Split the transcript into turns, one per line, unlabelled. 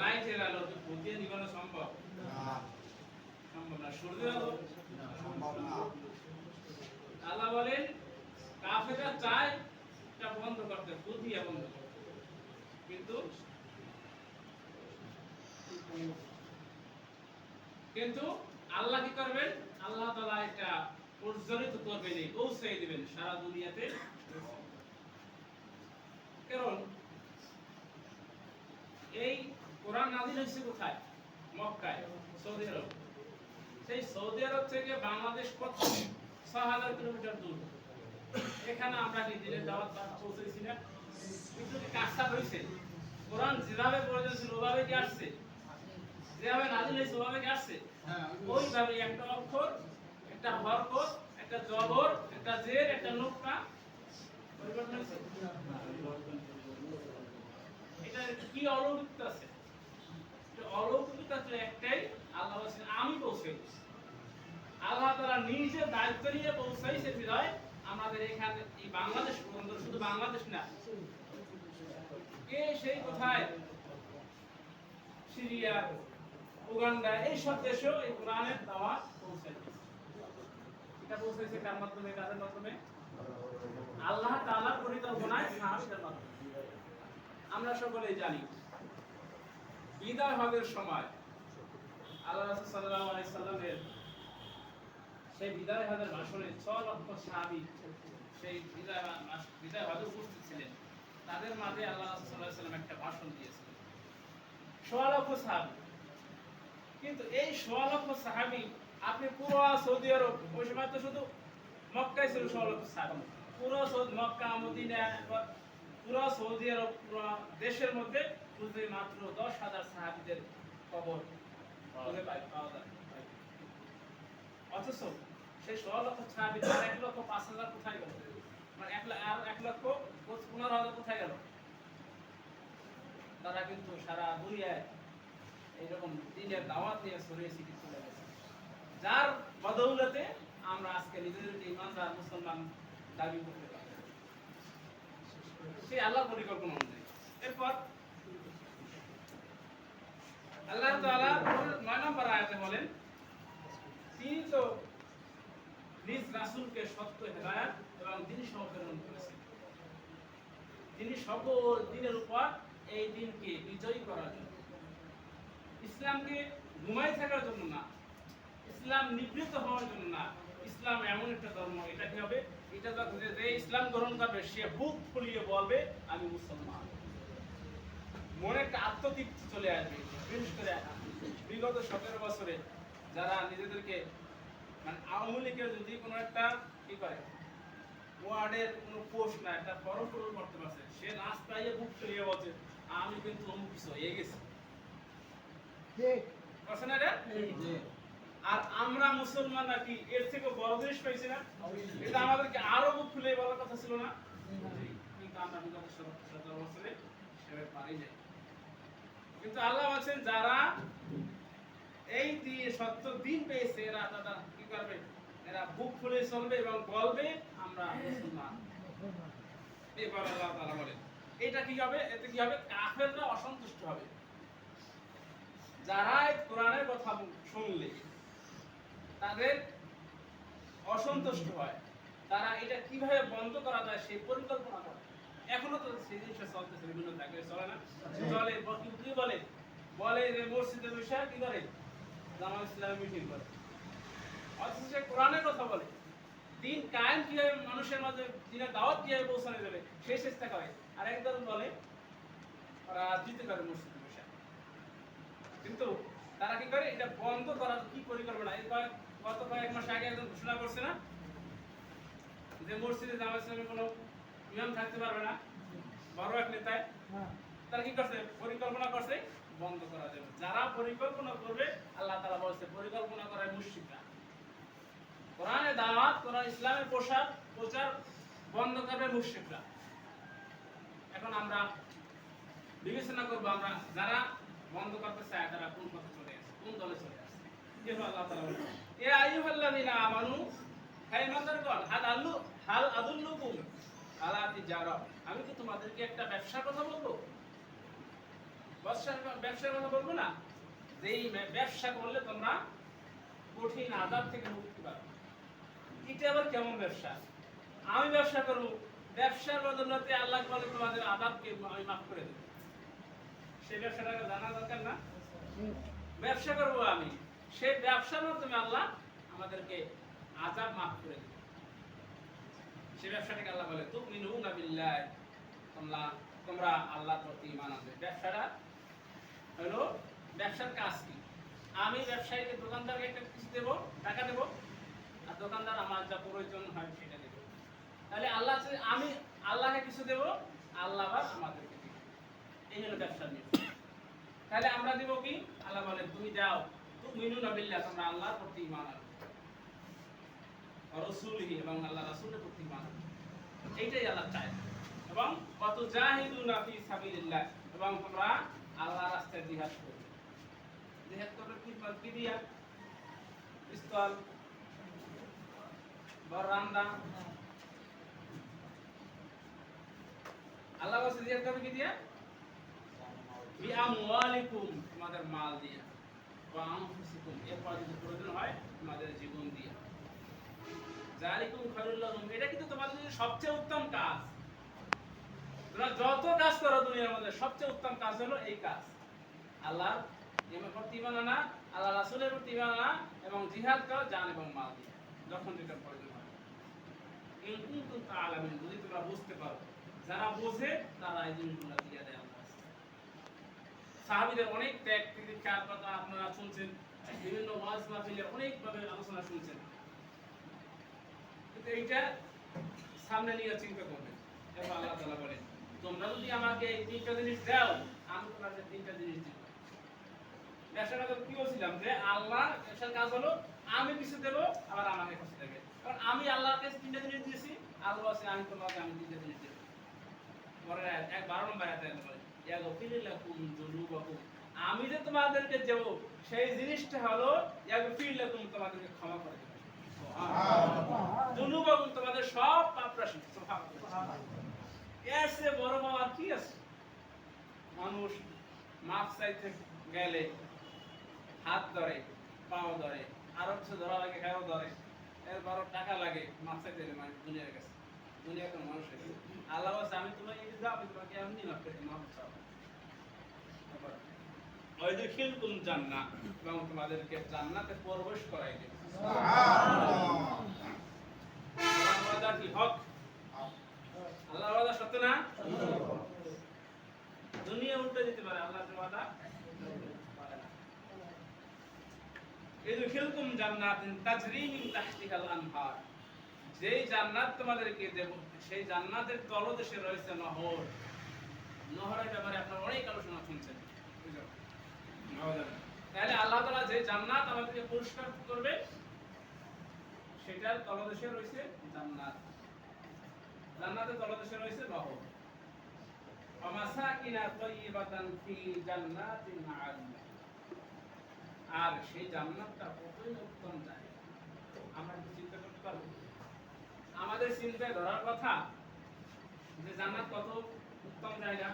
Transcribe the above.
লাইটের আলো কি দিয়ে নিবানো সম্ভব? সম্ভব না। সূর্যের আলো?
সম্ভব না।
আল্লাহ বলেন কাফেররা চায় এটা বন্ধ করতে দিয়ে বন্ধ করতে। কিন্তু কিন্তু আল্লাহ কি করবেন? আল্লাহ তাআলা এটা প্রজ্বলিত করবেন এই পৌঁছে দিবেন সারা দুনিয়াতে। কারণ এই কোরআন নাজিল হয়েছে কোথায়? মক্কায় সৌদি আরব। সেই সৌদি আরব থেকে বাংলাদেশ কত ছ হাজার কিলোমিটার দূর। এখানে আমরা কি দিনের দাওয়াত পৌঁছেছি না? কিন্তু কাজটা হয়েছে? কোরআন যেভাবে প্রয়োজন ছিল ওভাবে কি আসছে? যেভাবে নাজিল হয়েছে ওভাবে কি আসছে? ওইভাবে একটা অক্ষর একটা হরকত একটা জবর একটা জের একটা নোক্তা পরিবর্তন হয়েছে। এটা কি অলৌকিকতা আছে? অলৌকিকতা ছিল একটাই আল্লাহ বলছেন, আমি পৌঁছে। আল্লাহ তারা নিজে দায়িত্ব নিয়ে পৌঁছাইছে বিধায় আমাদের এখানে এই বাংলাদেশ পর্যন্ত, শুধু বাংলাদেশ না কে সেই কোথায়? সিরিয়া, উগান্ডা, এইসব দেশেও এই কোরআনের দাওয়াত পৌঁছে এটা পৌঁছেছে কার মাধ্যমে? কাদের মাধ্যমে? আল্লাহ তাআলার পরিকল্পনায় সাহাবীদের মাধ্যমে। আমরা সকলেই জানি বিদায় হজের সময় আল্লাহ রাসূল সাল্লাল্লাহু আলাইহি সাল্লামের সেই বিদায় হজের ভাষণে ছ লক্ষ সাহাবী সেই বিদায় বিদায় হজে উপস্থিত ছিলেন। তাদের মাঝে আল্লাহ রাসূল সাল্লাল্লাহু আলাইহি সাল্লাম একটা ভাষণ দিয়েছিলেন। সোয়া লক্ষ সাহাবী। কিন্তু এই সোয়া লক্ষ সাহাবী, আপনি পুরো সৌদি আরব, ওই সময় তো শুধু মক্কায় ছিল সোয়া লক্ষ সাহাবী। পুরো মক্কা, মদিনা পুরো সৌদি আরব, পুরো দেশের মধ্যে খুঁজে মাত্র দশ হাজার সাহাবীদের কবর খুঁজে অথচ সেই ষোলো লক্ষ সাহাবী আর এক লক্ষ পাঁচ হাজার কোথায় গেল? মানে এক আর এক লক্ষ পনেরো হাজার কোথায় গেল? তারা কিন্তু সারা দুনিয়ায় এইরকম দিনের দাওয়াত নিয়ে যার বদৌলতে আমরা আজকে নিজেদেরকে ইমানদার মুসলমান দাবি করতে পারি। সেই আল্লাহর পরিকল্পনা অনুযায়ী। এরপর আল্লাহ তাআলা নয় নম্বর আয়াতে বলেন, তিনি তো নিজ রাসূলকে সত্য হেদায়াত এবং দিন করেছেন। তিনি সকল দিনের উপর এই দিনকে বিজয়ী করার জন্য। ইসলামকে ঘুমাই থাকার জন্য না, ইসলাম নিবৃত হওয়ার জন্য না, ইসলাম এমন একটা ধর্ম, এটা কি হবে? এটা যে ইসলাম গ্রহণ করবে, সে বুক ফুলিয়ে বলবে, আমি মুসলমান। মনে একটা আত্মতৃপ্তি চলে আসবে বিশেষ করে বিগত সতেরো বছরে যারা নিজেদেরকে মানে আওয়ামী লীগের যদি কোনো একটা কি করে ওয়ার্ডের কোনো পোস্ট না একটা ফর্ম পূরণ করতে পারছে সে রাস্তায় বুক ফুলিয়ে বলছে আমি কিন্তু অমুক কিছু হয়ে গেছি। না এটা? আর আমরা মুসলমান নাকি এর থেকে বড় জিনিস পাইছি না? এটা আমাদেরকে আরও বুক খুলে বলার কথা ছিল না? কিন্তু আমরা বিগত সতেরো বছরে সেভাবে পারি নাই। কিন্তু আল্লাহ আছেন যারা এই দিয়ে সত্য দিন পেয়েছে, এরা তারা কি করবে? এরা বুক খুলে চলবে এবং বলবে, আমরা মুসলমান। এবার আল্লাহ তাআলা বলেন এটা কি হবে? এতে কি হবে? কাফেররা অসন্তুষ্ট হবে। যারা কোরআনের কথা শুনলে, তাদের অসন্তুষ্ট হয়। তারা এটা কীভাবে বন্ধ করা যায়, সেই পরিকল্পনা করে। এখনও তো সেই জিনিসটা চলতেছে, বিভিন্ন জায়গায় চলে না। চলে ব- কি বলে? বলে যে মসজিদের বিষয়ে কি করে? জামাল ইসলাম মিটিং করে। অথচ সে কোরআনের কথা বলে। দিন কায়েম কীভাবে মানুষের মাঝে দিনের দাওয়াত কীভাবে পৌঁছানো যাবে সেই চেষ্টা করে। আর একদল বলে, ওরা জিতে করে মসজিদের বিষয়ে। কিন্তু তারা কি করে? এটা বন্ধ করার কি পরিকল্পনা? এই কয়েক, গত কয়েক মাস আগে একজন ঘোষণা করছে না, যে মসজিদে জামাত ইসলামের কোনো ইমাম থাকতে পারবে না। বড় এক নেতায় তারা কি করছে? পরিকল্পনা করছে বন্ধ করা যাবে। যারা পরিকল্পনা করবে আল্লাহ তাআলা বলছে পরিকল্পনা করায় মুশরিকরা। কোরআনে দাওয়াত কোরআন ইসলামের প্রসার প্রচার বন্ধ করবে মুশরিকরা। এখন আমরা বিবেচনা করব আমরা যারা বন্ধ করতে চায় তারা কোন পথে চলে আসে কোন দলে চলে আসে। যেহেতু আল্লাহ বলেন এ আইয়ুহাল্লাযিনা আমানু হে ইমানদারগণ হাল আল্লু হাল আদুল্লুকুম আলা তিজারা। আমি কি তোমাদেরকে একটা ব্যবসার কথা বলব? ব্যবসার কথা বলব না? যে এই ব্যবসা করলে তোমরা কঠিন আজাব থেকে মুক্তি পাবে। এটা আবার কেমন ব্যবসা? আমি ব্যবসা করব। ব্যবসার বদলতে আল্লাহ বলে তোমাদের আজাবকে আমি মাফ করে দেব। সেই ব্যবসাটাকে জানা দরকার না? ব্যবসা করব আমি। সেই ব্যবসার মাধ্যমে আল্লাহ আমাদেরকে আজাব মাফ করে দেবে। সেই ব্যবসাটাকে আল্লাহ বলে, তুমিনুনা বিল্লাহ তোমরা তোমরা আল্লাহর প্রতি ঈমান আনবে। ব্যবসাটা হলো, ব্যবসার কাজ কি? আমি ব্যবসায়ীকে দোকানদারকে একটা কিছু দেবো, টাকা দেবো, আর দোকানদার আমার যা প্রয়োজন হয় সেটা দেবো। তাহলে আল্লাহ আমি আল্লাহকে কিছু দেবো, আল্লাহ আবার আমাদেরকে দিবে। এই হলো ব্যবসার নিয়ম। তাহলে আমরা দেবো কি? আল্লাহ বলে, তুমি দাও তুমি মিনু বিল্লাহ তোমরা আল্লাহর প্রতি ঈমান আনো এবং আল্লাহ প্রতি এইটাই আল্লাহ চায়। এবং কত জাহিদুনা ফি সাবিলিল্লাহ, এবং তোমরা আল্লাহ রাস্তায় জিহাদ করবে জিহাদ করবে কি দিয়া? পিস্তল? বরান্দা আল্লাহ বলছে জিহাদ করবে কি দিয়া? তোমাদের মাল দিয়া। ওয়া এরপর যদি প্রয়োজন হয়, তোমাদের জীবন দিয়া। জালিকুম এটা কিন্তু তোমাদের জন্য সবচেয়ে উত্তম কাজ। তোমরা যত কাজ করো দুনিয়ার মধ্যে, সবচেয়ে উত্তম কাজ হলো এই কাজ। আল্লাহ প্রতি ঈমান আনা আল্লাহ রাসূলের প্রতি ঈমান আনা এবং জিহাদ জান এবং মাল দিয়ে। যখন যেটা প্রয়োজন হয়। ইন কুনতুম তাআলামুন, যদি তোমরা বুঝতে পারো। যারা বোঝে, তারা এই জিনিসগুলো দিয়ে দেয় আল্লাহ সাহাবীদের অনেক ত্যাগ আপনারা শুনছেন। বিভিন্ন ওয়াজ মাহফিলে অনেকভাবে আলোচনা শুনছেন। এইটা সামনে নিয়ে চিন্তা আল্লাহ তাআলা বলেন তোমরা যদি আমাকে এই তিনটা জিনিস দাও আমি তিনটা জিনিস দিব। কি বলছিলাম যে আল্লাহ ব্যবসার কাজ হলো আমি কিছু দেবো আবার আমাকে কারণ আমি আল্লাহর কাছে তিনটা জিনিস দিয়েছি আল্লাহ বলছে আমি তোমাকে আমি তিনটা জিনিস আয়াত, এক বারো নম্বর। আমি যে তোমাদেরকে দেব সেই জিনিসটা হলো লাকুম তোমাদেরকে ক্ষমা করে এর চেয়ে বড় পাওয়ার কি আছে? মানুষ মাপ চাইতে গেলে হাত ধরে পাও ধরে আরও কিছু ধরা লাগে কারও ধরে। এরপরও টাকা লাগে মাপ চাইতে গেলে মানে দুনিয়ার কাছে। দুনিয়া কোন মানুষ আছে আল্লাহ বলছে আমি তোমাকে এই দাও আমি তোমাকে এমনি মাপ করে মাপ চাও। তারপর, ওয়াইদখিলকুম জান্নাত এবং তোমাদেরকে জান্নাতে প্রবেশ করাই দেব হক। আল্লাহর ওয়াদা সত্য না? দুনিয়া উল্টে পারে আল্লাহর ওয়াদা ইদখিলকুম জান্নাতিন তাজরি মিন তাহতিহাল আনহার। যেই জান্নাত তোমাদেরকে দেব, সেই জান্নাতের তলদেশে রয়েছে নহর। নহরের ব্যাপারে আপনারা অনেক আলোচনা শুনছেন। তাহলে আল্লাহ তাআলা যে জান্নাত আমাদেরকে পুরস্কার করবে, সেটার তলদেশে রয়েছে জান্নাত। জান্নাতে তলদেশে রয়েছে নহর তাইয়িবাতান ফি জান্নাতিন আলিয়া আর সেই জান্নাতটা কতই উত্তম জায়গা আমরা কি চিন্তা করতে পারব। আমাদের চিন্তায় ধরার কথা যে জান্নাত কত উত্তম জায়গা।